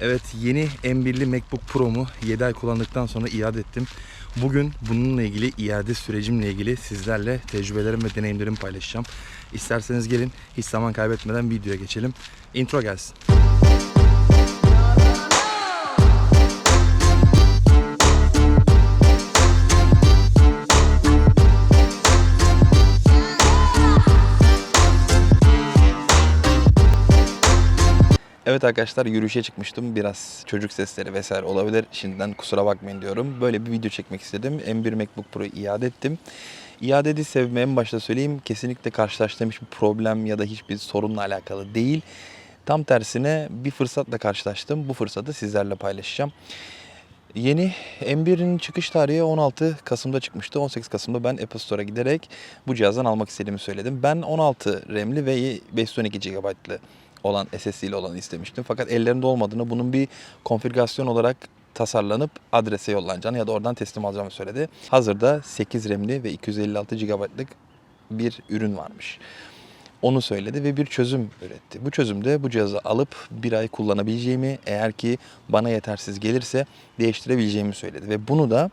Evet yeni M1'li MacBook Pro'mu 7 ay kullandıktan sonra iade ettim. Bugün bununla ilgili iade sürecimle ilgili sizlerle tecrübelerim ve deneyimlerimi paylaşacağım. İsterseniz gelin hiç zaman kaybetmeden videoya geçelim. Intro gelsin. Evet arkadaşlar yürüyüşe çıkmıştım. Biraz çocuk sesleri vesaire olabilir. Şimdiden kusura bakmayın diyorum. Böyle bir video çekmek istedim. M1 MacBook Pro'yu iade ettim. İade ediş sebebimi en başta söyleyeyim. Kesinlikle karşılaştığım hiçbir problem ya da hiçbir sorunla alakalı değil. Tam tersine bir fırsatla karşılaştım. Bu fırsatı sizlerle paylaşacağım. Yeni M1'in çıkış tarihi 16 Kasım'da çıkmıştı. 18 Kasım'da ben Apple Store'a giderek bu cihazdan almak istediğimi söyledim. Ben 16 RAM'li ve 512 GB'lı olan SSD ile olanı istemiştim. Fakat ellerinde olmadığını, bunun bir konfigürasyon olarak tasarlanıp adrese yollanacağını ya da oradan teslim alacağımı söyledi. Hazırda 8 RAM'li ve 256 GB'lık bir ürün varmış. Onu söyledi ve bir çözüm üretti. Bu çözümde bu cihazı alıp bir ay kullanabileceğimi, eğer ki bana yetersiz gelirse değiştirebileceğimi söyledi. Ve bunu da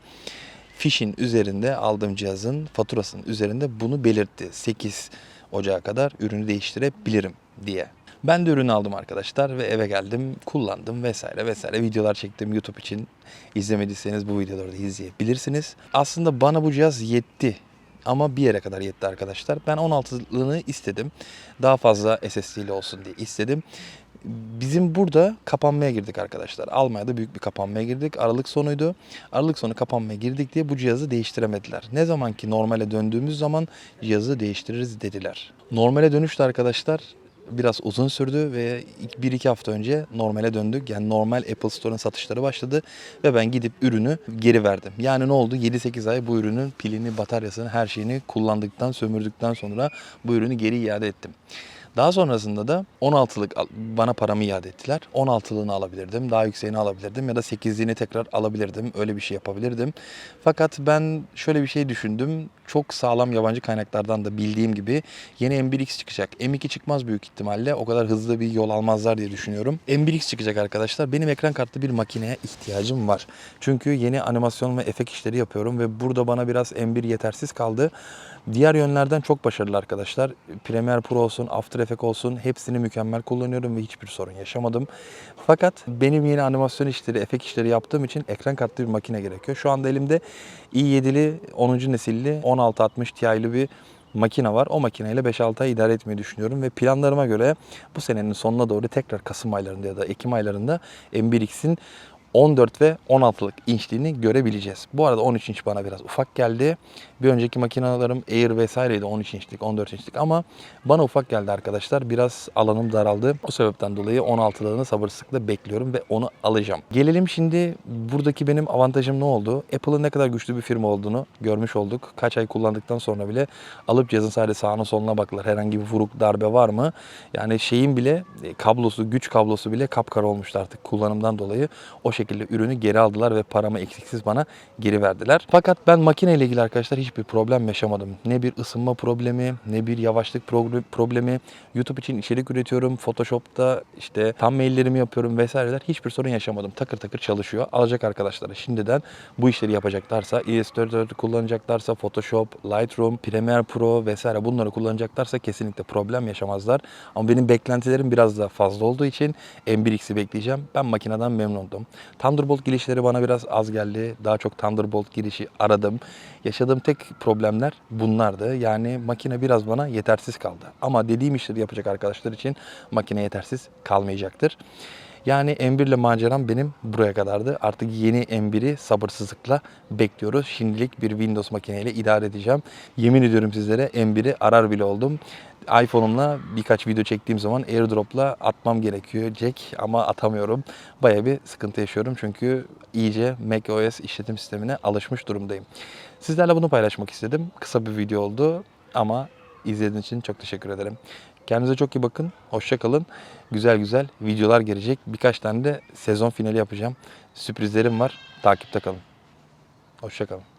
fişin üzerinde aldığım cihazın faturasının üzerinde bunu belirtti. 8 Ocağı kadar ürünü değiştirebilirim diye. Ben de ürünü aldım arkadaşlar ve eve geldim, kullandım vesaire vesaire. Videolar çektim YouTube için. İzlemediyseniz bu videoları da izleyebilirsiniz. Aslında bana bu cihaz yetti ama bir yere kadar yetti arkadaşlar. Ben 16'lığını istedim. Daha fazla SSD'li olsun diye istedim. Bizim burada kapanmaya girdik arkadaşlar. Almanya'da büyük bir kapanmaya girdik. Aralık sonuydu. Aralık sonu kapanmaya girdik diye bu cihazı değiştiremediler. Ne zaman ki normale döndüğümüz zaman cihazı değiştiririz dediler. Normale dönüşte arkadaşlar biraz uzun sürdü ve 1-2 hafta önce normale döndük. Yani normal Apple Store'un satışları başladı ve ben gidip ürünü geri verdim. Yani ne oldu? 7-8 ay bu ürünün pilini, bataryasını, her şeyini kullandıktan, sömürdükten sonra bu ürünü geri iade ettim. Daha sonrasında da 16'lık al- bana paramı iade ettiler. 16'lığını alabilirdim, daha yükseğini alabilirdim ya da 8'liğini tekrar alabilirdim. Öyle bir şey yapabilirdim. Fakat ben şöyle bir şey düşündüm. Çok sağlam yabancı kaynaklardan da bildiğim gibi yeni M1X çıkacak. M2 çıkmaz büyük ihtimalle. O kadar hızlı bir yol almazlar diye düşünüyorum. M1X çıkacak arkadaşlar. Benim ekran kartlı bir makineye ihtiyacım var. Çünkü yeni animasyon ve efekt işleri yapıyorum ve burada bana biraz M1 yetersiz kaldı. Diğer yönlerden çok başarılı arkadaşlar. Premiere Pro olsun, After Effects olsun hepsini mükemmel kullanıyorum ve hiçbir sorun yaşamadım. Fakat benim yeni animasyon işleri, efekt işleri yaptığım için ekran kartlı bir makine gerekiyor. Şu anda elimde i7'li 10. nesilli 1660 Ti'li bir makine var. O makineyle 5-6 ay idare etmeyi düşünüyorum ve planlarıma göre bu senenin sonuna doğru tekrar Kasım aylarında ya da Ekim aylarında M1X'in 14 ve 16'lık inçliğini görebileceğiz. Bu arada 13 inç bana biraz ufak geldi. Bir önceki makinelerim Air vesaireydi 13 inçlik, 14 inçlik ama bana ufak geldi arkadaşlar. Biraz alanım daraldı. O sebepten dolayı 16'lığını sabırsızlıkla bekliyorum ve onu alacağım. Gelelim şimdi buradaki benim avantajım ne oldu? Apple'ın ne kadar güçlü bir firma olduğunu görmüş olduk. Kaç ay kullandıktan sonra bile alıp cihazın sadece sağına soluna baktılar. Herhangi bir vuruk darbe var mı? Yani şeyin bile e, kablosu, güç kablosu bile kapkara olmuştu artık kullanımdan dolayı. O şekilde ürünü geri aldılar ve paramı eksiksiz bana geri verdiler. Fakat ben makineyle ilgili arkadaşlar hiçbir problem yaşamadım. Ne bir ısınma problemi, ne bir yavaşlık problemi. YouTube için içerik üretiyorum. Photoshop'ta işte tam maillerimi yapıyorum vesaireler. Hiçbir sorun yaşamadım. Takır takır çalışıyor. Alacak arkadaşlara şimdiden bu işleri yapacaklarsa, Illustrator kullanacaklarsa, Photoshop, Lightroom, Premiere Pro vesaire bunları kullanacaklarsa kesinlikle problem yaşamazlar. Ama benim beklentilerim biraz daha fazla olduğu için M1X'i bekleyeceğim. Ben makineden memnundum. Thunderbolt girişleri bana biraz az geldi. Daha çok Thunderbolt girişi aradım. Yaşadığım tek problemler bunlardı. Yani makine biraz bana yetersiz kaldı. Ama dediğim işleri yapacak arkadaşlar için makine yetersiz kalmayacaktır. Yani M1 ile maceram benim buraya kadardı. Artık yeni M1'i sabırsızlıkla bekliyoruz. Şimdilik bir Windows makineyle idare edeceğim. Yemin ediyorum sizlere M1'i arar bile oldum iPhone'umla birkaç video çektiğim zaman AirDrop'la atmam gerekiyor Jack ama atamıyorum. Baya bir sıkıntı yaşıyorum çünkü iyice macOS işletim sistemine alışmış durumdayım. Sizlerle bunu paylaşmak istedim. Kısa bir video oldu ama izlediğiniz için çok teşekkür ederim. Kendinize çok iyi bakın. Hoşça kalın. Güzel güzel videolar gelecek. Birkaç tane de sezon finali yapacağım. Sürprizlerim var. Takipte kalın. Hoşça kalın.